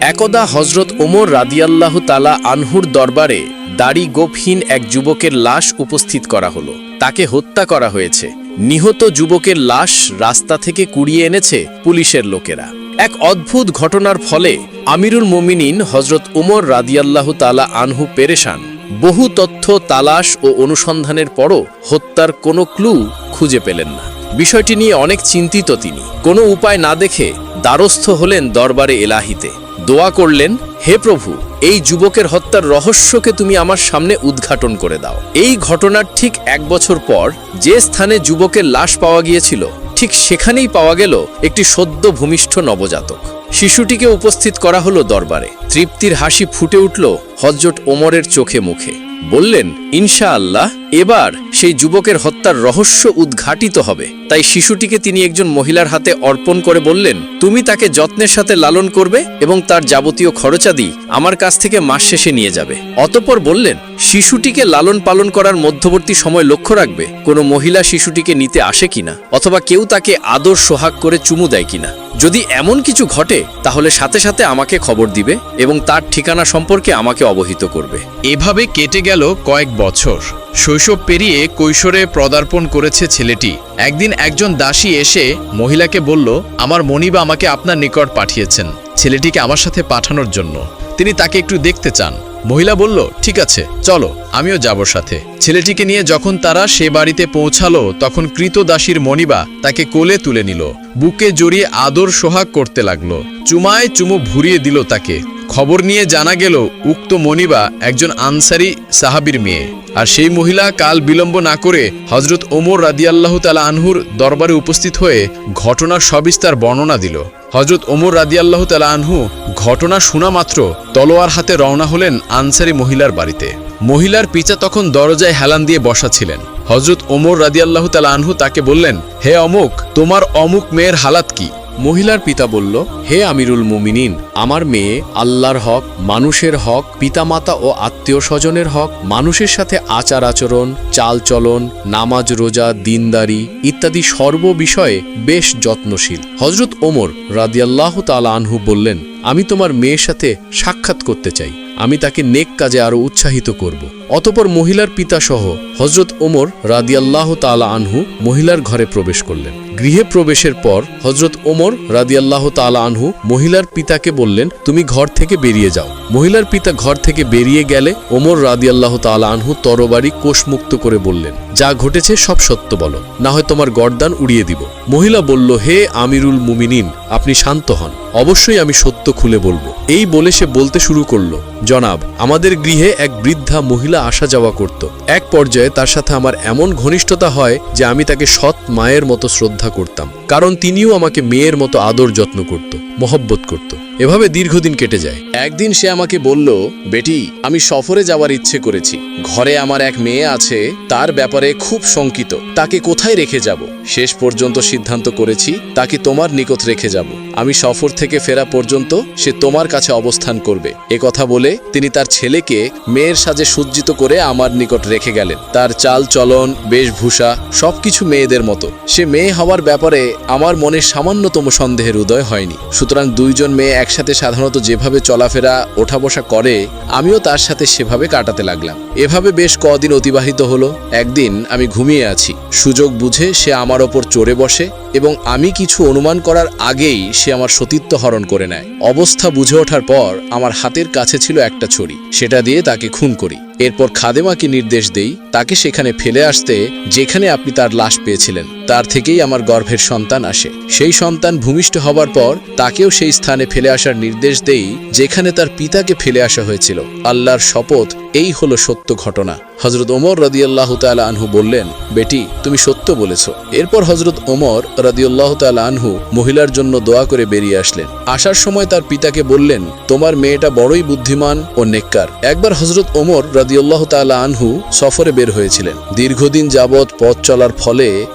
একদা হজরত ওমর রাদিয়াল্লাহু তালা আনহুর দরবারে দাড়ি গোপহীন এক যুবকের লাশ উপস্থিত করা হলো। তাকে হত্যা করা হয়েছে। নিহত যুবকের লাশ রাস্তা থেকে কুড়িয়ে এনেছে পুলিশের লোকেরা। এক অদ্ভুত ঘটনার ফলে আমিরুল মোমিনিন হজরত উমর রাদিয়াল্লাহু তালা আনহু পেরেশান। বহু তথ্য, তালাশ ও অনুসন্ধানের পরও হত্যার কোনো ক্লু খুঁজে পেলেন না। বিষয়টি নিয়ে অনেক চিন্তিত তিনি। কোনো উপায় না দেখে দ্বারস্থ হলেন দরবারে এলাহিতে। দোয়া করলেন, হে প্রভু, এই যুবকের হত্যার রহস্যকে তুমি আমার সামনে উদ্ঘাটন করে দাও। এই ঘটনার ঠিক এক বছর পর যে স্থানে যুবকের লাশ পাওয়া গিয়েছিল, ঠিক সেখানেই পাওয়া গেল একটি সদ্য ভূমিষ্ঠ নবজাতক। শিশুটিকে উপস্থিত করা হলো দরবারে। তৃপ্তির হাসি ফুটে উঠল হজরত ওমরের চোখে মুখে। বললেন ইনশা আল্লাহ এবার সেই যুবকের হত্যার রহস্য উদ্ঘাটিত হবে। তাই শিশুটিকে তিনি একজন মহিলার হাতে অর্পণ করে বললেন, তুমি তাকে যত্নের সাথে লালন করবে এবং তার যাবতীয় খরচাদি আমার কাছ থেকে মাস শেষে নিয়ে যাবে। অতঃপর বললেন, শিশুটিকে লালন পালন করার মধ্যবর্তী সময় লক্ষ্য রাখবে, কোনো মহিলা শিশুটিকে নিতে আসে কিনা অথবা কেউ তাকে আদর সোহাগ করে চুমু দেয় কিনা। যদি এমন কিছু ঘটে, তাহলে সাথে সাথে আমাকে খবর দিবে এবং তার ঠিকানা সম্পর্কে আমাকে অবহিত করবে। এভাবে কেটে গেল কয়েক বছর। শৈশব পেরিয়ে কৈশোরে পদার্পণ করেছে ছেলেটি। একদিন একজন দাসী এসে মহিলাকে বলল, আমার মনিবা আমাকে আপনার নিকট পাঠিয়েছেন। ছেলেটিকে আমার সাথে পাঠানোর জন্য। তিনি তাকে একটু দেখতে চান। মহিলা বলল, ঠিক আছে, চলো, আমিও যাব সাথে। ছেলেটিকে নিয়ে যখন তারা সে বাড়িতে পৌঁছালো, তখন কৃত দাসীর মনিবা তাকে কোলে তুলে নিল। বুকে জড়িয়ে আদর সোহাগ করতে লাগল। চুমায় চুমু ভুরিয়ে দিল তাকে। খবর নিয়ে জানা গেল, উক্ত মনিবা একজন আনসারি সাহাবির মেয়ে। আর সেই মহিলা কাল বিলম্ব না করে হজরত ওমর রাদিয়াল্লাহু তালা আনহুর দরবারে উপস্থিত হয়ে ঘটনার সবিস্তার বর্ণনা দিল। হজরত ওমর রাদিয়াল্লাহু তালা আনহু ঘটনা শোনা মাত্র তলোয়ার হাতে রওনা হলেন আনসারি মহিলার বাড়িতে। মহিলার পিতা তখন দরজায় হেলান দিয়ে বসা ছিলেন। হজরত ওমর রাদিয়াল্লাহু তালা আনহু তাকে বললেন, হে অমুক, তোমার অমুক মেয়ের হালাত কি? মহিলার পিতা বলল, হে আমিরুল মুমিনিন, আমার মেয়ে আল্লাহর হক, মানুষের হক, পিতামাতা ও আত্মীয় স্বজনের হক, মানুষের সাথে আচার আচরণ চালচলন নামাজ রোজা, দিনদারি ইত্যাদি সর্ব বিষয়ে বেশ যত্নশীল। হজরত ওমর রাদিয়াল্লাহ তালা আনহু বললেন, আমি তোমার মেয়ের সাথে সাক্ষাৎ করতে চাই। আমি তাকে নেক কাজে আরও উৎসাহিত করব। অতপর মহিলার পিতা সহ হজরত ওমর রাদিয়াল্লাহ তালা আনহু মহিলার ঘরে প্রবেশ করলেন। গৃহে প্রবেশের পর হজরত ওমর রাদিয়াল্লাহ তালা আনহু মহিলার পিতাকে বললেন, তুমি ঘর থেকে বেরিয়ে যাও। মহিলার পিতা ঘর থেকে বেরিয়ে গেলে ওমর রাদিয়াল্লাহ তালা আনহু তরবারি কোষমুক্ত করে বললেন, যা ঘটেছে সব সত্য বলো, না হয় তোমার গর্দান উড়িয়ে দিব। মহিলা বলল, হে আমিরুল মুমিনিন, আপনি শান্ত হন, অবশ্যই আমি সত্য খুলে বলব। এই বলে সে বলতে শুরু করল, জনাব, আমাদের গৃহে এক বৃদ্ধা মহিলা আসা যাওয়া করত। এক পর্যায়ে তার সাথে আমার এমন ঘনিষ্ঠতা হয় যে আমি তাকে সৎ মায়ের মতো শ্রদ্ধা করতাম কারণ তিনিও আমাকে মেয়ের মতো আদর যত্ন করত মহব্বত করত। এভাবে দীর্ঘদিন কেটে যায়। একদিন সে আমাকে বলল, বেটি, আমি সফরে যাওয়ার ইচ্ছে করেছি। ঘরে আমার এক মেয়ে আছে, তার ব্যাপারে খুব শঙ্কিত। তাকে কোথায় রেখে যাব? শেষ পর্যন্ত সিদ্ধান্ত করেছি, তাকে তোমার নিকট রেখে যাব। আমি সফর থেকে ফেরা পর্যন্ত সে তোমার কাছে অবস্থান করবে। এ কথা বলে তিনি তার ছেলেকে মেয়ের সাজে সজ্জিত করে আমার নিকট রেখে গেলেন। তার চাল চলন, বেশভূষা, সবকিছু মেয়েদের মতো। সে মেয়ে হওয়ার ব্যাপারে আমার মনে সামান্যতম সন্দেহের উদয় হয়নি। সুতরাং দুইজন মেয়ে একসাথে সাধারণত যেভাবে চলাফেরা ওঠা বসা করে, আমিও তার সাথে সেভাবে কাটাতে লাগলাম। এভাবে বেশ কদিন অতিবাহিত হলো। একদিন আমি ঘুমিয়ে আছি। সুযোগ বুঝে সে আমার ওপর চড়ে বসে এবং আমি কিছু অনুমান করার আগেই সে আমার সতীত্ব হরণ করে নেয়। অবস্থা বুঝে ওঠার পর আমার হাতের কাছে ছিল একটা ছড়ি সেটা দিয়ে তাকে খুন করি। এরপর খাদেমাকে নির্দেশ দেই, তাকে সেখানে ফেলে আসতে যেখানে আপনি তার লাশ পেয়েছিলেন। তার থেকেই আমার গর্ভের সন্তান আসে। সেই সন্তান ভূমিষ্ঠ হবার পর তাকেও সেই স্থানে ফেলে আসার নির্দেশ দেই, যেখানে তার পিতাকে ফেলে আসা হয়েছিল। আল্লাহর শপথ এই হলো সত্য ঘটনা। হজরত ওমর রদিয়াল্লাহ তালা আনহু বললেন, বেটি, তুমি সত্য বলেছ। এরপর হজরত ওমর রদিউল্লাহ তালা আনহু মহিলার জন্য দোয়া করে বেরিয়ে আসলেন। আসার সময় তার পিতাকে বললেন, তোমার মেয়েটা বড়ই বুদ্ধিমান ও নেককার। একবার হজরত ওমর রদিউল্লাহ তালা আনহু সফরে বের হয়েছিলেন। দীর্ঘদিন যাবৎ পথ চলার ফলে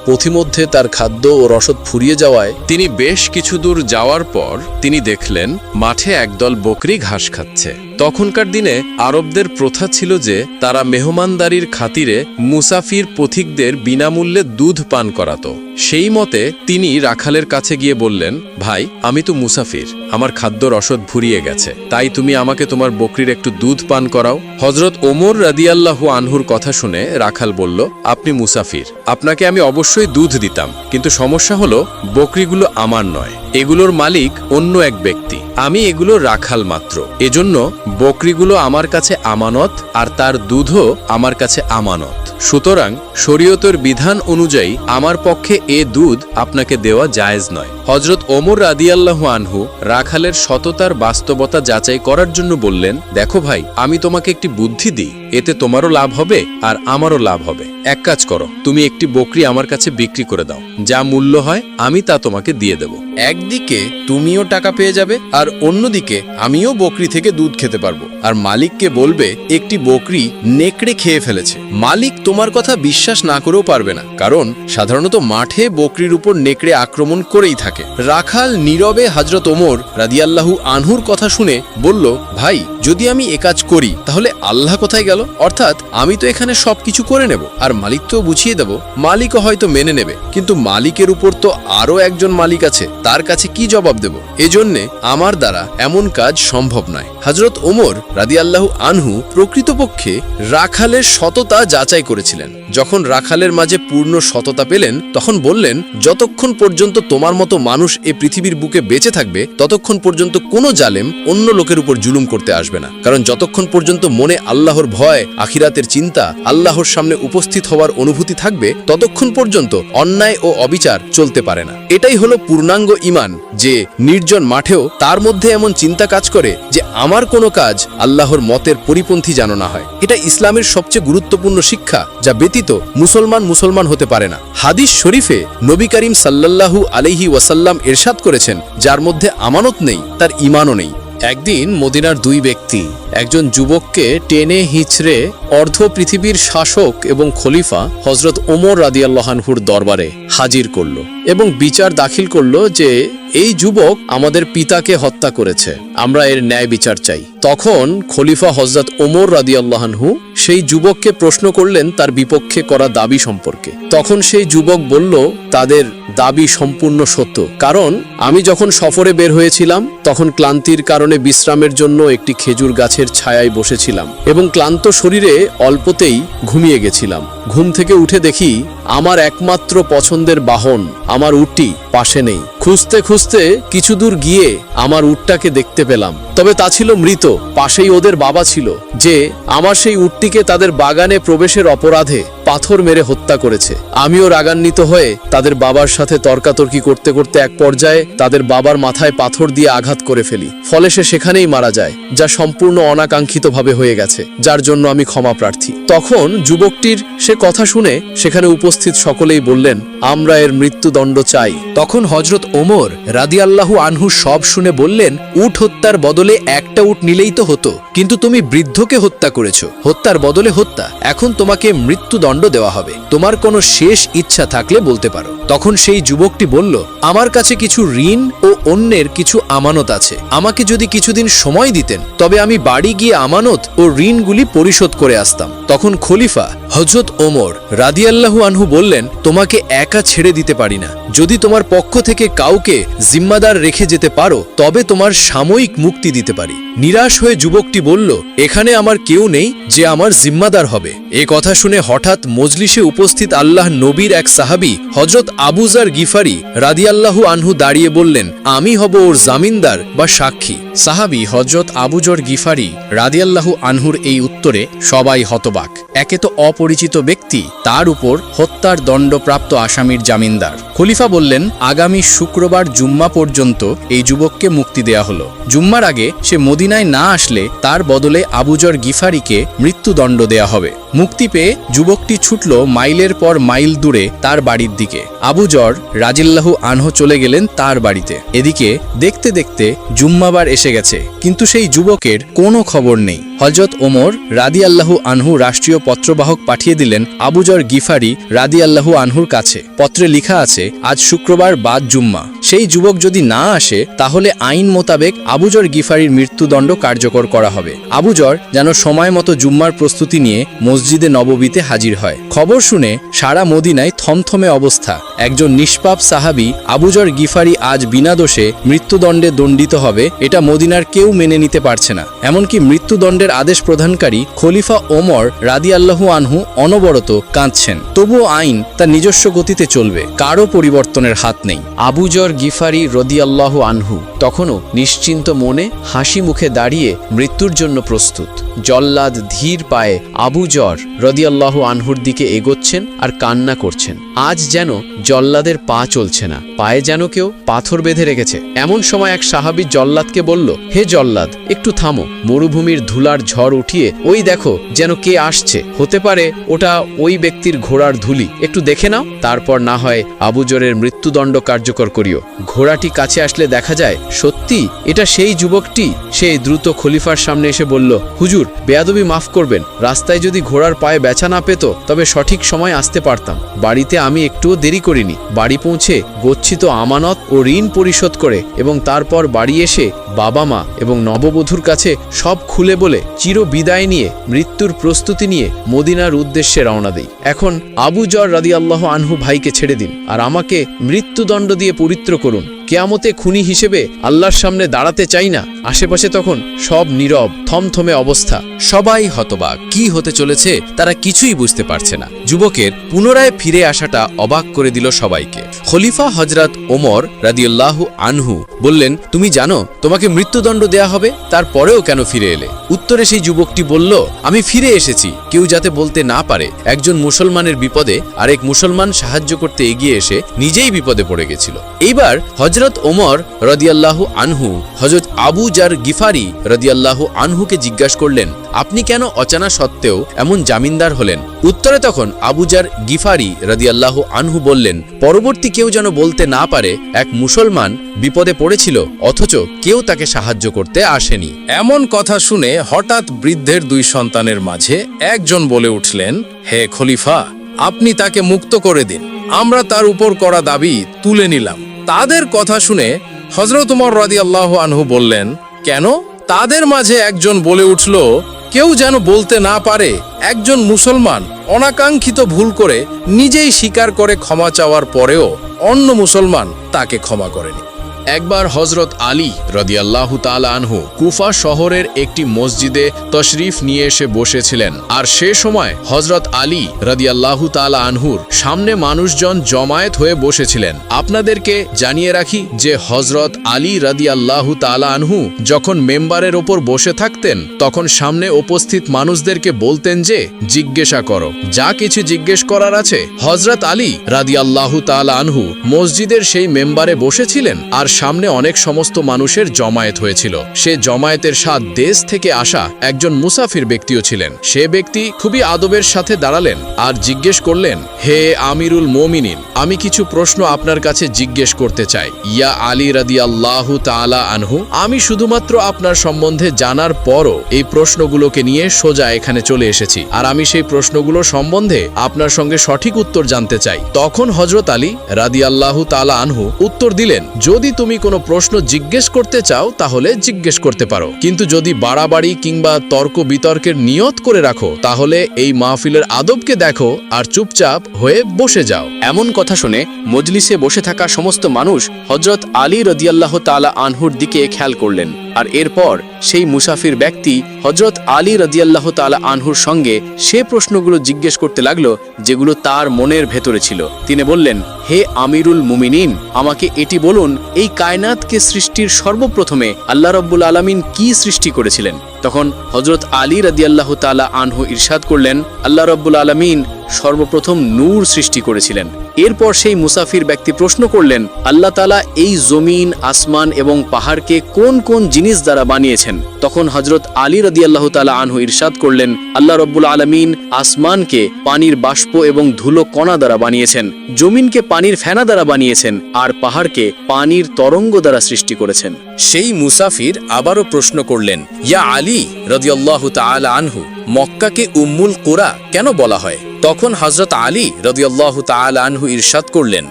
পথিমধ্যে তার খাদ্য ও রসদ ফুরিয়ে যাওয়ায় তিনি বেশ কিছু দূর যাওয়ার পর তিনি দেখলেন, মাঠে একদল বকরি ঘাস খাচ্ছে। তখনকার দিনে আরবদের প্রথা ছিল যে তারা মেহমানদারির খাতিরে মুসাফির পথিকদের বিনামূল্যে দুধ পান করাত। সেই মতে তিনি রাখালের কাছে গিয়ে বললেন, ভাই, আমি তো মুসাফির। আমার খাদ্য রসদ ভুরিয়ে গেছে। তাই তুমি আমাকে তোমার বকরির একটু দুধ পান করাও। হজরত ওমর রাদিয়াল্লাহু আনহুর কথা শুনে রাখাল বলল, আপনি মুসাফির। আপনাকে আমি অবশ্যই দুধ দিতাম। কিন্তু সমস্যা হলো, বকরিগুলো আমার নয়। এগুলোর মালিক অন্য এক ব্যক্তি। আমি এগুলো রাখাল মাত্র। এজন্য বকরিগুলো আমার কাছে আমানত আর তার দুধও আমার কাছে আমানত। সুতরাং শরীয়তের বিধান অনুযায়ী আমার পক্ষে এ দুধ আপনাকে দেওয়া জায়েজ নয়। হজরত ওমর রাদিয়াল্লাহু আনহু রাখালের সততার বাস্তবতা যাচাই করার জন্য বললেন, দেখো ভাই, আমি তোমাকে একটি বুদ্ধি দিই। এতে তোমারও লাভ হবে আর আমারও লাভ হবে। এক কাজ করো, তুমি একটি বকরি আমার কাছে বিক্রি করে দাও। যা মূল্য হয়, আমি তা তোমাকে দিয়ে দেব। একদিকে তুমিও টাকা পেয়ে যাবে, আর অন্যদিকে আমিও বকরি থেকে দুধ খেতে পারব। আর মালিককে বলবে, একটি বকরি নেকড়ে খেয়ে ফেলেছে। মালিক তোমার কথা বিশ্বাস না করেও পারবে না, কারণ সাধারণত মাঠে বকরির উপর নেকড়ে আক্রমণ করেই থাকে। রাখাল নীরবে হজরত ওমর রাদিয়াল্লাহু আনহুর কথা শুনে বলল, ভাই, যদি আমি এ কাজ করি, তাহলে আল্লাহ কোথায় গেল? অর্থাৎ আমি তো এখানে সবকিছু করে নেব, আর মালিক তো বুঝিয়ে দেব। মালিকও হয়তো মেনে নেবে, কিন্তু মালিকের উপর তো আরও একজন মালিক আছে তার কাছে কি জবাব দেব? এজন্যে আমার দ্বারা এমন কাজ সম্ভব নয়। হজরত ওমর রাদিয়াল্লাহু আনহু প্রকৃতপক্ষে রাখালের সততা যাচাই করেছিলেন। যখন রাখালের মাঝে পূর্ণ সততা পেলেন, তখন বললেন, যতক্ষণ পর্যন্ত তোমার মতো মানুষ এ পৃথিবীর বুকে বেঁচে থাকবে, ততক্ষণ পর্যন্ত কোনো জালেম অন্য লোকের উপর জুলুম করতে আসবে না। কারণ যতক্ষণ পর্যন্ত মনে আল্লাহর ভয়, আখিরাতের চিন্তা, আল্লাহর সামনে উপস্থিত হওয়ার অনুভূতি থাকবে, ততক্ষণ পর্যন্ত অন্যায় ও অবিচার চলতে পারে না। এটাই হলো পূর্ণাঙ্গ ইমান, যে নির্জন মাঠেও তার মধ্যে এমন চিন্তা কাজ করে যে, আমার কোনো কাজ আল্লাহর মতের পরিপন্থী যেন না হয়। এটা ইসলামের সবচেয়ে গুরুত্বপূর্ণ শিক্ষা, যা ব্যতীত মুসলমান মুসলমান হতে পারে না। হাদিস শরীফে নবী করিম সাল্লাল্লাহু আলাইহি ওয়াসাল্লাম এরশাদ করেছেন, যার মধ্যে আমানত নেই, তার ইমানও নেই। একদিন মদিনার দুই ব্যক্তি, একজন যুবককে টেনে হিচড়ে অর্ধ পৃথিবীর শাসক এবং খলিফা হজরত ওমর রাদিয়াল্লাহানহুর দরবারে হাজির করল। এবং বিচার দাখিল করল যে এই যুবক আমাদের পিতাকে হত্যা করেছে। আমরা এর ন্যায় বিচার চাই। তখন খলিফা হজরত ওমর রাদি রাদিয়াল্লাহানহু সেই যুবককে প্রশ্ন করলেন তার বিপক্ষে করা দাবি সম্পর্কে। তখন সেই যুবক বলল, তাদের দাবি সম্পূর্ণ সত্য। কারণ আমি যখন সফরে বের হয়েছিলাম, তখন ক্লান্তির কারণে বিশ্রামের জন্য একটি খেজুর গাছের ছায়ায় বসেছিলাম এবং ক্লান্ত শরীরে অল্পতেই ঘুমিয়ে গেছিলাম। ঘুম থেকে উঠে দেখি, আমার একমাত্র পছন্দের বাহন আমার উটটি পাশে নেই। খুঁজতে খুঁজতে কিছু দূর গিয়ে আমার উটটাকে দেখতে পেলাম। তবে তা ছিল মৃত, পাশেই ওদের বাবা ছিল, যে আমার সেই উটটিকে তাদের বাগানে প্রবেশের অপরাধে পাথর মেরে হত্যা করেছে। আমিও রাগান্বিত হয়ে তাদের বাবার সাথে তর্কাতর্কি করতে করতে এক পর্যায়ে তাদের বাবার মাথায় পাথর দিয়ে আঘাত করে ফেলি। ফলে সে সেখানেই মারা যায়, যা সম্পূর্ণ অনাকাঙ্ক্ষিতভাবে হয়ে গেছে, যার জন্য আমি ক্ষমা প্রার্থী। তখন যুবকটির সে কথা শুনে সেখানে উপস্থিত সকলেই বললেন, আমরা এর মৃত্যুদণ্ড চাই। তখন হজরত ওমর রাদিয়াল্লাহু আনহু সব শুনে বললেন, উট হত্যার বদলে একটা উট নিলেই তো হতো, কিন্তু তুমি বৃদ্ধকে হত্যা করেছ। হত্যার বদলে হত্যা, এখন তোমাকে মৃত্যুদণ্ড দেওয়া হবে। তোমার কোনো শেষ ইচ্ছা থাকলে বলতে পারো। তখন সেই যুবকটি বলল, আমার কাছে কিছু ঋণ ও অন্যের কিছু আমানত আছে। আমাকে যদি কিছুদিন সময় দিতেন, তবে আমি বাড়ি গিয়ে আমানত ও ঋণগুলি পরিশোধ করে আসতাম। তখন খলিফা হজরত ওমর রাদিয়াল্লাহু আনহু বললেন, তোমাকে একা ছেড়ে দিতে পারি না। যদি তোমার পক্ষ থেকে কাউকে জিম্মাদার রেখে যেতে পারো তবে তোমার সাময়িক মুক্তি দিতে পারি। নিরাশ হয়ে যুবকটি বলল, এখানে আমার কেউ নেই যে আমার জিম্মাদার হবে। এ কথা শুনে হঠাৎ মজলিসে উপস্থিত আল্লাহ নবীর এক সাহাবি হজরত আবুজার গিফারি রাদিয়াল্লাহু আনহু দাঁড়িয়ে বললেন, আমি হব ওর জামিনদার বা সাক্ষী। সাহাবি হজরত আবুজর গিফারি রাদিয়াল্লাহু আনহুর এই উত্তরে সবাই হতবাক। একে তো অপরিচিত ব্যক্তি, তার উপর হত্যার দণ্ডপ্রাপ্ত আসামির জামিনদার। খলিফা বললেন, আগামী শুক্রবার জুম্মা পর্যন্ত এই যুবককে মুক্তি দেয়া হলো। জুম্মার আগে সে মদিনায় না আসলে তার বদলে আবুজর গিফারিকে মৃত্যুদণ্ড দেয়া হবে। মুক্তি পেয়ে যুবকটি ছুটল মাইলের পর মাইল দূরে তার বাড়ির দিকে। আবুজর রাজিল্লাহু আনহ চলে গেলেন তার বাড়িতে। এদিকে দেখতে দেখতে জুম্মাবার এসে গেছে, কিন্তু সেই যুবকের কোনো খবর নেই। হজরত ওমর রাদি আল্লাহু আনহু রাষ্ট্রীয় পত্রবাহক পাঠিয়ে দিলেন আবুজর গিফারি রাদি আল্লাহু আনহুর কাছে। পত্রে লিখা আছে, আজ শুক্রবার বাদ জুম্মা। সেই যুবক যদি না আসে, তাহলে আইন মোতাবেক আবুজর গিফারির মৃত্যুদণ্ড কার্যকর করা হবে। আবুজর যেন সময় মতো জুম্মার প্রস্তুতি নিয়ে মসজিদে নববীতে হাজির হয়। খবর শুনে সারা মদিনায় থমথমে অবস্থা। একজন নিষ্পাপ সাহাবি আবুজর গিফারি আজ বিনা দোষে মৃত্যুদণ্ডে দণ্ডিত হবে, এটা মদিনার কেউ মেনে নিতে পারছে না। এমনকি মৃত্যুদণ্ডের আদেশ প্রদানকারী খলিফা ওমর রাদি আল্লাহু আনহু অনবরত কাঁদছেন। তবুও আইন তার নিজস্ব গতিতে চলবে, কারও পরিবর্তনের হাত নেই। আবুজর গিফারি রদি রদিয়াল্লাহ আনহু তখনও নিশ্চিন্ত মনে হাসি মুখে দাঁড়িয়ে মৃত্যুর জন্য প্রস্তুত। জল্লাদ ধীর পায়ে আবুজর রদিয়াল্লাহ আনহুর দিকে এগোচ্ছেন আর কান্না করছেন। আজ যেন জল্লাদের পা চলছে না, পায়ে যেন কেউ পাথর বেঁধে রেখেছে। এমন সময় এক সাহাবি জল্লাদকে বলল, হে জল্লাদ, একটু থামো। মরুভূমির ধুলার ঝড় উঠিয়ে ওই দেখো যেন কে আসছে। হতে পারে ওটা ওই ব্যক্তির ঘোড়ার ধুলি। একটু দেখে নাও, তারপর না হয় আবু আবুজরের মৃত্যুদণ্ড কার্যকর করিও। ঘোড়াটি কাছে আসলে দেখা যায় সত্যি এটা সেই যুবকটি, সে দ্রুত খলিফার সামনে এসে বলল, হুজুর, বেয়াদবি মাফ করবেন। রাস্তায় যদি ঘোড়ার পায়ে বেচা না পেত, তবে সঠিক সময় আসতে পারতাম। বাড়িতে আমি একটুও দেরি করিনি। বাড়ি পৌঁছে গচ্ছিত আমানত ও ঋণ পরিশোধ করে এবং তারপর বাড়ি এসে বাবা মা এবং নববধূর কাছে সব খুলে বলে চির বিদায় নিয়ে মৃত্যুর প্রস্তুতি নিয়ে মদিনার উদ্দেশ্যে রওনা দেই। এখন আবু জর রাদি আল্লাহ আনহু ভাইকে ছেড়ে দিন আর আমাকে মৃত্যুদণ্ড দিয়ে পবিত্র করুন। কেয়ামতে খুনি হিসেবে আল্লাহর সামনে দাঁড়াতে চাই না। আশেপাশে তখন সব নীরব, থমথমে অবস্থা। সবাই হতবাক। কি হতে চলেছে তারা কিছুই বুঝতে পারছে না। যুবকের পুনরায় ফিরে আসাটা অবাক করে দিল সবাইকে। খলিফা হজরত ওমর রাদিউল্লাহু আনহু বললেন, তুমি জানো তোমাকে মৃত্যুদণ্ড দেয়া হবে, তারপরেও কেন ফিরে এলে? উত্তরে সেই যুবকটি বলল, আমি ফিরে এসেছি। কেউ যাতে বলতে না পারে, একজন মুসলমানের বিপদে আরেক মুসলমান সাহায্য করতে এগিয়ে এসে নিজেই বিপদে পড়ে গেছিল। এইবার হজরত ওমর রদিয়াল্লাহু আনহু হজরত আবু জার গিফারি রদিয়াল্লাহু আনহুকে জিজ্ঞাসা করলেন, আপনি কেন অচানা সত্ত্বেও এমন জামিনদার হলেন? উত্তরে তখন আবুজার গিফারি রদিয়াল্লাহু আনহু বললেন, পরবর্তী কেউ যেন বলতে না পারে, এক মুসলমান বিপদে পড়েছিল, অথচ কেউ তাকে সাহায্য করতে আসেনি। এমন কথা শুনে হঠাৎ বৃদ্ধের দুই সন্তানের মাঝে একজন বলে উঠলেন, হে খলিফা, আপনি তাকে মুক্ত করে দিন, আমরা তার উপর করা দাবি তুলে নিলাম। তাদের কথা শুনে হজরত উমর রাদি আল্লাহ আনহু বললেন, কেন? তাদের মাঝে একজন বলে উঠল, কেউ যেন বলতে না পারে, একজন মুসলমান অনাকাঙ্ক্ষিত ভুল করে নিজেই স্বীকার করে ক্ষমা চাওয়ার পরেও অন্য মুসলমান তাকে ক্ষমা করেনি। একবার হজরত আলী রদিয়াল্লাহু আনহু কুফা শহরের একটি মসজিদে তশরিফ নিয়ে এসে বসেছিলেন। আর সে সময় হজরত আলী রদিয়াল্লাহু তালা আনহুর সামনে মানুষজন জমায়েত হয়ে বসেছিলেন। আপনাদেরকে জানিয়ে রাখি যে হজরত আলী রদিয়াল্লাহু তালা আনহু যখন মেম্বারের ওপর বসে থাকতেন, তখন সামনে উপস্থিত মানুষদেরকে বলতেন যে, জিজ্ঞাসা করো। যা কিছু জিজ্ঞেস করার আছে। হজরত আলী রাদিয়াল্লাহু তালা আনহু মসজিদের সেই মেম্বারে বসেছিলেন আর সামনে অনেক সমস্ত মানুষের জমায়েত হয়েছিল। সে জমায়েতের সাত দেশ থেকে আসা একজন মুসাফির ব্যক্তিও ছিলেন। সে ব্যক্তি খুবই আদবের সাথে দাঁড়ালেন আর জিজ্ঞেস করলেন, হে আমিরুল মোমিনিন, আমি কিছু প্রশ্ন আপনার কাছে জিজ্ঞেস করতে চাই। ইয়া আলী রাদি আল্লাহ তালা আনহু, আমি শুধুমাত্র আপনার সম্বন্ধে জানার পরও এই প্রশ্নগুলোকে নিয়ে সোজা এখানে চলে এসেছি। আর আমি সেই প্রশ্নগুলো সম্বন্ধে আপনার সঙ্গে সঠিক উত্তর জানতে চাই। তখন হজরত আলী রাদি আল্লাহ তালা আনহু উত্তর দিলেন, যদি তুমি কোনো প্রশ্ন জিজ্ঞেস করতে চাও, তাহলে জিজ্ঞেস করতে পারো। কিন্তু যদি বাড়াবাড়ি কিংবা তর্ক বিতর্কের নিয়ত করে রাখো, তাহলে এই মাহফিলের আদবকে দেখো আর চুপচাপ হয়ে বসে যাও। এমন কথা শুনে মজলিসে বসে থাকা সমস্ত মানুষ হজরত আলী রদিয়াল্লাহ তালা আনহুর দিকে খেয়াল করলেন। আর এরপর সেই মুসাফির ব্যক্তি হজরত আলী রদিয়াল্লাহ তালা আনহুর সঙ্গে সে প্রশ্নগুলো জিজ্ঞেস করতে লাগল, যেগুলো তার মনের ভেতরে ছিল। তিনি বললেন, হে আমিরুল মুমিনিন, আমাকে এটি বলুন, এই কায়নাতকে সৃষ্টির সর্বপ্রথমে আল্লাহ রব্বুল আলমিন কি সৃষ্টি করেছিলেন? তখন হজরত আলী রদিয়াল্লাহ তালা আনহু ইরশাদ করলেন, আল্লাহ রব্বুল আলমিন সর্বপ্রথম নূর সৃষ্টি করেছিলেন। এরপর সেই মুসাফির ব্যক্তি প্রশ্ন করলেন, আল্লাহ তালা এই জমিন, আসমান এবং পাহাড়কে কোন কোন জিনিস দ্বারা বানিয়েছেন? তখন হজরত আলী রদি আল্লাহ তালা আনহু ইরশাদ করলেন, আল্লাহ রব্বুল আলমিন আসমানকে পানির বাষ্প এবং ধুলো কণা দ্বারা বানিয়েছেন, জমিনকে পানির ফেনা দ্বারা বানিয়েছেন, আর পাহাড়কে পানির তরঙ্গ দ্বারা সৃষ্টি করেছেন। সেই মুসাফির আবারও প্রশ্ন করলেন, ইয়া আলী রদিয়াল্লাহু তালা আনহু, মক্কাকে উম্মুল কোরা কেন বলা হয়? তখন হজরত আলী রদিয়াল্লাহ তাআলা আনহু ইরশাদ করলেন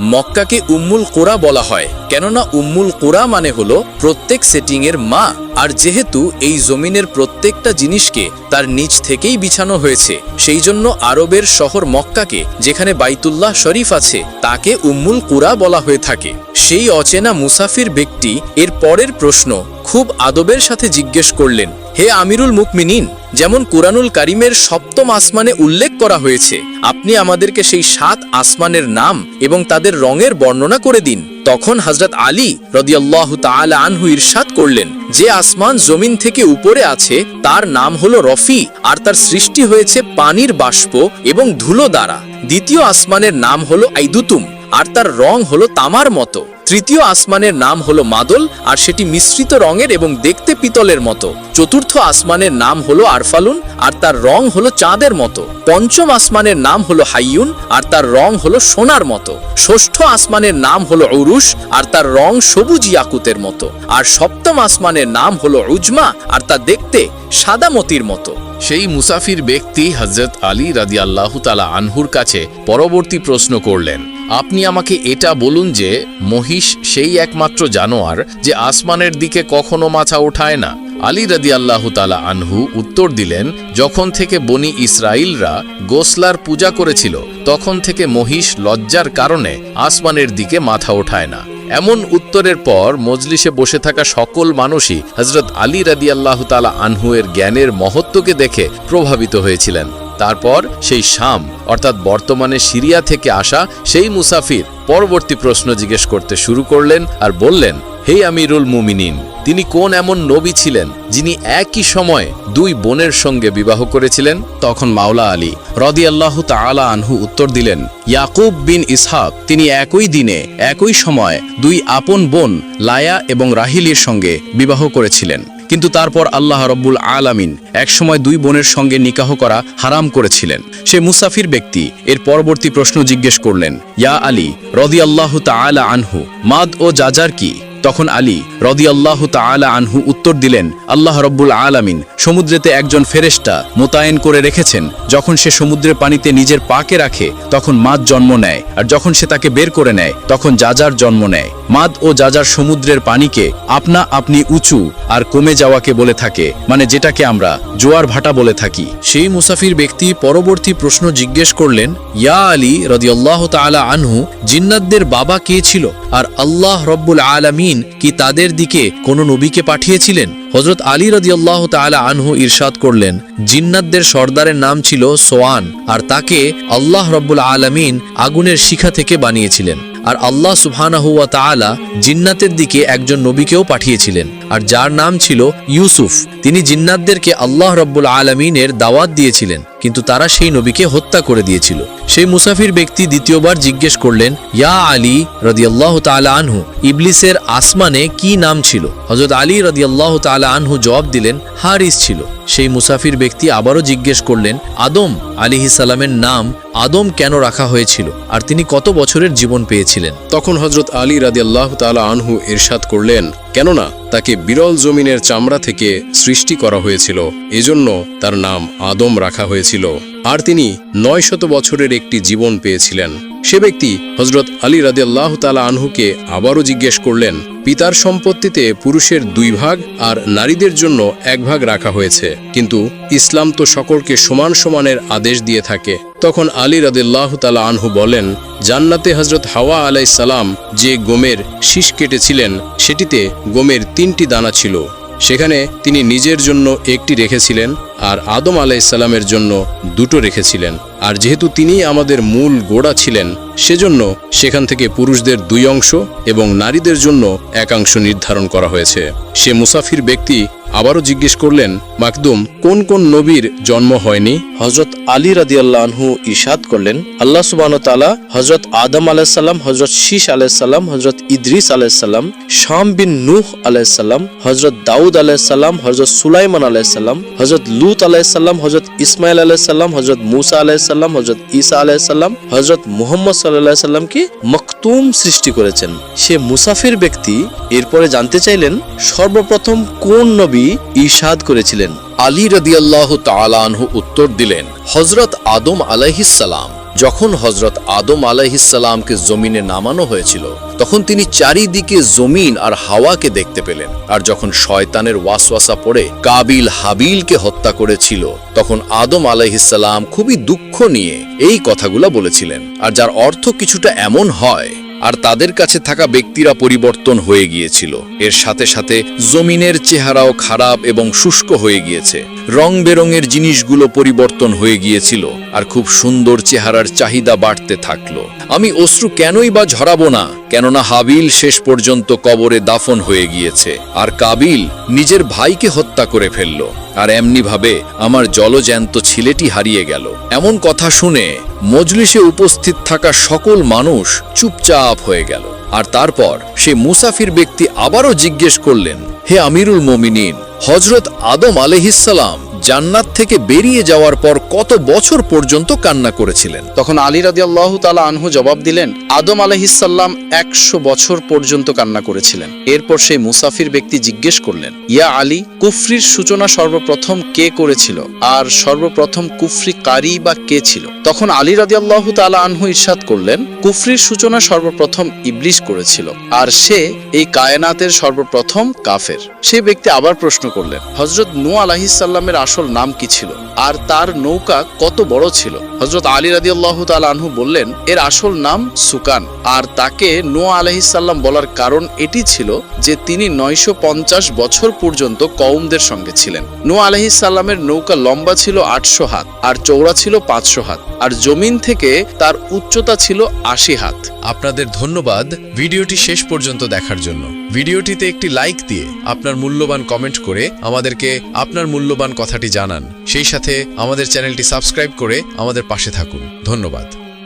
মক্কাকে উম্মুল কোরা বলা হয়। কেননা উম্মুল কোরা মানে হল প্রত্যেক সেটিং এর মা। আর যেহেতু এই জমিনের প্রত্যেকটা জিনিসকে তার নিচ থেকেই বিছানো হয়েছে, সেই জন্য আরবের শহর মক্কাকে, যেখানে বাইতুল্লাহ শরীফ আছে, তাকে উম্মুল কুরা বলা হয়ে থাকে। সেই অচেনা মুসাফির ব্যক্তি এর পরের প্রশ্ন খুব আদবের সাথে জিজ্ঞেস করলেন, হে আমিরুল মুকমিনিন, যেমন কুরআনুল কারিমের সপ্তম আসমানে উল্লেখ করা হয়েছে, আপনি আমাদেরকে সেই সাত আসমানের নাম এবং তাদের রঙের বর্ণনা করে দিন। তখন হজরত আলী রদিয়াল্লাহ তাআলা আনহু ইরশাদ করলেন যে আসমান জমিন থেকে উপরে আছে, তার নাম হলো রফি, আর তার সৃষ্টি হয়েছে পানির বাষ্প এবং ধুলো দ্বারা। দ্বিতীয় আসমানের নাম হলো আইদুতুম। আর তার রং হলো তামার মতো। তৃতীয় আসমানের নাম হলো মাদল, আর সেটি মিশ্রিত রঙের এবং দেখতে পিতলের মতো। চতুর্থ আসমানের নাম হলো আরফালুন, আর তার রং হলো চাঁদের মতো। পঞ্চম আসমানের নাম হলো হাইয়ুন, আর তার রং হলো সোনার মতো। ষষ্ঠ আসমানের নাম হলো উরুশ, আর তার রং সবুজ ইয়াকুতের মতো। আর সপ্তম আসমানের নাম হলো উজমা, আর তা দেখতে সাদা মতির মতো। সেই মুসাফির ব্যক্তি হজরত আলী রাদি আল্লাহ তালা আনহুর কাছে পরবর্তী প্রশ্ন করলেন। আপনি আমাকে এটা বলুন যে, মহিষ সেই একমাত্র জানোয়ার যে আসমানের দিকে কখনো মাথা ওঠায় না। আলী রাদি আল্লাহ তালা আনহু উত্তর দিলেন, যখন থেকে বনি ইসরাইলরা গোসলার পূজা করেছিল, তখন থেকে মহিষ লজ্জার কারণে আসমানের দিকে মাথা ওঠায় না। এমন উত্তরের পর মজলিসে বসে থাকা সকল মানুষই হজরত আলী রাদি তালা আনহুয়ের জ্ঞানের মহত্বকে দেখে প্রভাবিত হয়েছিলেন। তারপর সেই শাম, অর্থাৎ বর্তমানে সিরিয়া থেকে আসা সেই মুসাফির পরবর্তী প্রশ্ন জিজ্ঞেস করতে শুরু করলেন আর বললেন, হে আমিরুল মুমিনিন, তিনি কোন এমন নবী ছিলেন যিনি একই সময়ে দুই বোনের সঙ্গে বিবাহ করেছিলেন? তখন মাওলা আলী রদিয়াল্লাহু তাআলা আনহু উত্তর দিলেন, ইয়াকুব বিন ইসহাক, তিনি একই দিনে, একই সময় দুই আপন বোন লায়া এবং রাহিলির সঙ্গে বিবাহ করেছিলেন। কিন্তু তারপর আল্লাহ রব্বুল আলামিন একসময় দুই বোনের সঙ্গে নিকাহ করা হারাম করেছিলেন। সে মুসাফির ব্যক্তি, এর পরবর্তী প্রশ্ন জিজ্ঞেস করলেন, ইয়া আলী রদি আল্লাহ তা আলা আনহু, মাদ ও যাজার কি? তখন আলী রদিয়াল্লাহ তাআলা আনহু উত্তর দিলেন, আল্লাহ রব্বুল আলামিন সমুদ্রেতে একজন ফেরেশতা মোতায়েন করে রেখেছেন। যখন সে সমুদ্রের পানিতে নিজের পাকে রাখে, তখন মাদ জন্ম নেয়। আর যখন সে তাকে বের করে নেয়, তখন যাজার জন্ম নেয়। মাদ ও যাজার সমুদ্রের পানিকে আপনা আপনি উঁচু আর কমে যাওয়াকে বলে থাকে মানে যেটাকে আমরা জোয়ার ভাটা বলে থাকি। সেই মুসাফির ব্যক্তি পরবর্তী প্রশ্ন জিজ্ঞেস করলেন, ইয়া আলী রদিয়াল্লাহ তাআলা আনহু, জিন্নাতদের বাবা কে ছিল? আর আল্লাহ রব্বুল আলামিন কি তাদের দিকে কোনো নবীকে পাঠিয়েছিলেন? হজরত আলী রদিয়াল্লাহ তালা আনহু ইরশাদ করলেন, জিন্নাতদের সর্দারের নাম ছিল সোয়ান, আর তাকে আল্লাহ রব্বুল আলামিন আগুনের শিখা থেকে বানিয়েছিলেন। আর আল্লাহ সুবহানাহু তালা জিন্নাতের দিকে একজন নবীকেও পাঠিয়েছিলেন। আর যার নাম ছিল ইউসুফ। তিনি জিন্নাতদেরকে আল্লাহ রব্বুল আলমিনের দাওয়াত দিয়েছিলেন, কিন্তু তারা সেই নবীকে হত্যা করে দিয়েছিল। সেই মুসাফির ব্যক্তি দ্বিতীয়বার জিজ্ঞেস করলেন, ইয়া আলী রদিয়াল্লাহ তাআলা আনহু, ইবলিসের আসমানে কি নাম ছিল? হজরত আলী রদিয়াল্লাহ তাআলা আনহু জবাব দিলেন, হারিস ছিল। সেই মুসাফির ব্যক্তি আবারও জিজ্ঞেস করলেন, আদম আলিহি সালামের নাম আদম কেন রাখা হয়েছিল? আর তিনি কত বছরের জীবন পেয়েছিলেন? তখন হজরত আলী রাদিয়াল্লাহ তাআলা আনহু ইরশাদ করলেন, কেননা তাকে বিরল জমিনের চামড়া থেকে সৃষ্টি করা হয়েছিল। এজন্য তার নাম আদম রাখা হয়েছিল। আর তিনি নয় শত বছরের একটি জীবন পেয়েছিলেন। সে ব্যক্তি হজরত আলী রাদিয়াল্লাহ তাআলা আনহুকে আবারও জিজ্ঞেস করলেন, পিতার সম্পত্তিতে পুরুষের দুই ভাগ আর নারীদের জন্য এক ভাগ রাখা হয়েছে। কিন্তু ইসলাম তো সকলকে সমান সমানের আদেশ দিয়ে থাকে। তখন আলী রাদিল্লাহ তালা আনহু বলেন, জান্নাতে হজরত হাওয়া আলাই সালাম যে গোমের শীষ কেটেছিলেন, সেটিতে গোমের তিনটি দানা ছিল। সেখানে তিনি নিজের জন্য একটি রেখেছিলেন আর আদম আলাইসাল্লামের জন্য দুটো রেখেছিলেন। আর যেহেতু তিনি আমাদের মূল গোড়া ছিলেন, সেজন্য সেখান থেকে পুরুষদের দুই অংশ এবং নারীদের জন্য একাংশ নির্ধারণ করা হয়েছে। সে মুসাফির ব্যক্তি আবারও জিজ্ঞেস করলেন মাকদুম কোন কোন নবীর জন্ম হয়নি হজরত আলী রাদিয়াল্লাহ আনহু ইশাদ করলেন আল্লাহ সুবাহ তালা হজরত আদম আলাইসাল্লাম হজরত শীষ আলাইসাল্লাম হজরত ইদ্রিস আলাইসাল্লাম শাম বিন নূহ আলাইসাল্লাম হজরত দাউদ আলাইসাল্লাম হজরত সুলাইমান আলাইসাল্লাম হজরত লুত আলাইসাল্লাম হজরত ইসমাইল আলাইসাল্লাম হজরত মুসা আলাইসাল্লাম হজরত ঈসা আলাইসাল্লাম হজরত মুহম্মদ সাল্লাহ সাল্লামকে মখতুম সৃষ্টি করেছেন সে মুসাফির ব্যক্তি এরপরে জানতে চাইলেন সর্বপ্রথম কোন নবী ঈশাদ করেছিলেন। আলী রদিয়াল্লাহ তালানহু উত্তর দিলেন হজরত আদম আলাইহিসাল্লাম যখন হজরত আদম আলাইহিসাল্লামকে জমিনে নামানো হয়েছিল, তখন তিনি চারিদিকে জমিন আর হাওয়াকে দেখতে পেলেন। আর যখন শয়তানের ওয়াসওয়াসা পড়ে কাবিল হাবিলকে হত্যা করেছিল, তখন আদম আলাইহিসাল্লাম খুবই দুঃখ নিয়ে এই কথাগুলা বলেছিলেন। আর যার অর্থ কিছুটা এমন হয় আর তাদের কাছে থাকা ব্যক্তিরা পরিবর্তন হয়ে গিয়েছিল। এর সাথে সাথে জমিনের চেহারাও খারাপ এবং শুষ্ক হয়ে গিয়েছে। রং বেরঙের জিনিসগুলো পরিবর্তন হয়ে গিয়েছিল আর খুব সুন্দর চেহারার চাহিদা বাড়তে থাকল। আমি অশ্রু কেনই বা ঝরাবো না, কেননা হাবিল শেষ পর্যন্ত কবরে দাফন হয়ে গিয়েছে আর কাবিল নিজের ভাইকে হত্যা করে ফেলল। আর এমনিভাবে আমার জলজ্যান্ত ছেলেটি হারিয়ে গেল। এমন কথা শুনে মজলিসে উপস্থিত থাকা সকল মানুষ চুপচাপ হয়ে গেল। আর তারপর সে মুসাফির ব্যক্তি আবারও জিজ্ঞেস করলেন, হে আমিরুল মমিনিন হজরত আদম আলহিসাল্লাম জান্নাত থেকে বেরিয়ে যাওয়ার পর কত বছর পর্যন্ত কান্না করেছিলেন? তখন আলী রাদি আল্লাহ তালা আনহু জবাব দিলেন, আদম আলহিসাল্লাম একশো বছর পর্যন্ত কান্না করেছিলেন। এরপর সেই মুসাফির ব্যক্তি জিজ্ঞেস করলেন, ইয়া আলী, কুফরির সূচনা সর্বপ্রথম কে করেছিল? আর সর্বপ্রথম কুফরি কারি বা কে ছিল? তখন আলী রাদি আল্লাহ তালা আনহু ইরশাদ করলেন, কুফরির সূচনা সর্বপ্রথম ইবলিশ করেছিল, আর সে এই কায়নাতের সর্বপ্রথম কাফের। সে ব্যক্তি আবার প্রশ্ন করলেন হজরত নু আলাহিসাল্লামের আসল নাম কি ছিল? আর তার নৌকা কত বড় ছিল? হজরত আলী রাদি আল্লাহ আনহু বললেন, এর আসল নাম সুকান। আর তাকে নোয়া আলহিসাল্লাম বলার কারণ এটি ছিল যে তিনি নয়শো পঞ্চাশ বছর পর্যন্ত কৌমদের সঙ্গে ছিলেন। নোয়া আলহিসাল্লামের নৌকা লম্বা ছিল আটশো হাত, আর চৌড়া ছিল পাঁচশো হাত, আর জমিন থেকে তার উচ্চতা ছিল আশি হাত। আপনাদের ধন্যবাদ ভিডিওটি শেষ পর্যন্ত দেখার জন্য। ভিডিওটিতে একটি লাইক দিয়ে আপনার মূল্যবান কমেন্ট করে আমাদেরকে আপনার মূল্যবান কথাটি জানান। সেই সাথে আমাদের চ্যানেলটি সাবস্ক্রাইব করে আমাদের পাশে থাকুন। ধন্যবাদ।